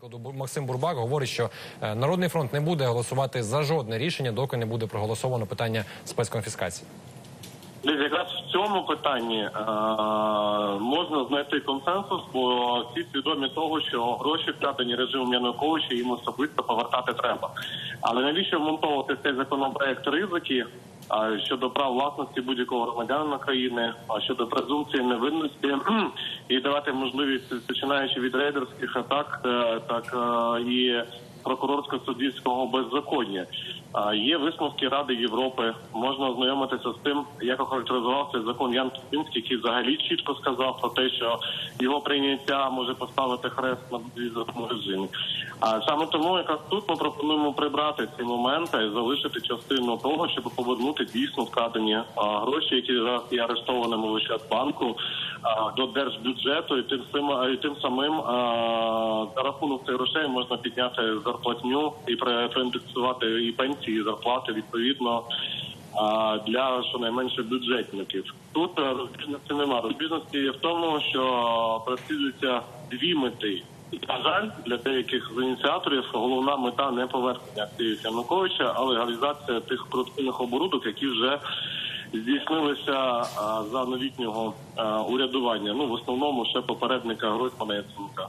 Прикладу, Максим Бурбак говорить, що е, Народний фронт не буде голосувати за жодне рішення, доки не буде проголосовано питання спецконфіскації. Якраз в цьому питанні е, можна знайти консенсус, бо всі свідомі того, що гроші вкрадені режимом Януковича їм особисто повертати треба. Але навіщо вмонтовувати цей законопроект ризики щодо прав власності будь-якого громадянина країни, а щодо презумпції невинності і давати можливість, починаючи від рейдерських атак, е, так е, і прокурорсько-суддівського беззаконня. Є висновки Ради Європи. Можна ознайомитися з тим, як охарактеризував цей закон Ян Кіпінський, який взагалі чітко сказав про те, що його прийняття може поставити хрест на візовому режимі. А саме тому, якраз тут ми пропонуємо прибрати ці моменти і залишити частину того, щоб повернути дійсно вкрадені гроші, які зараз є арештованими в Ощадбанку, а, до держбюджету, і тим самим, і тим самим за рахунок цих грошей можна підняти зарплатню і проіндексувати і пенсії, і зарплати відповідно. Для щонайменше бюджетників тут е, розбіжності немає. Розбіжності є в тому, що переслідуються дві мети. На жаль, для деяких з ініціаторів головна мета не повернення активів Януковича, а легалізація тих корупційних оборудок, які вже здійснилися за новітнього урядування. Ну в основному ще попередника Гройсмана Яценка.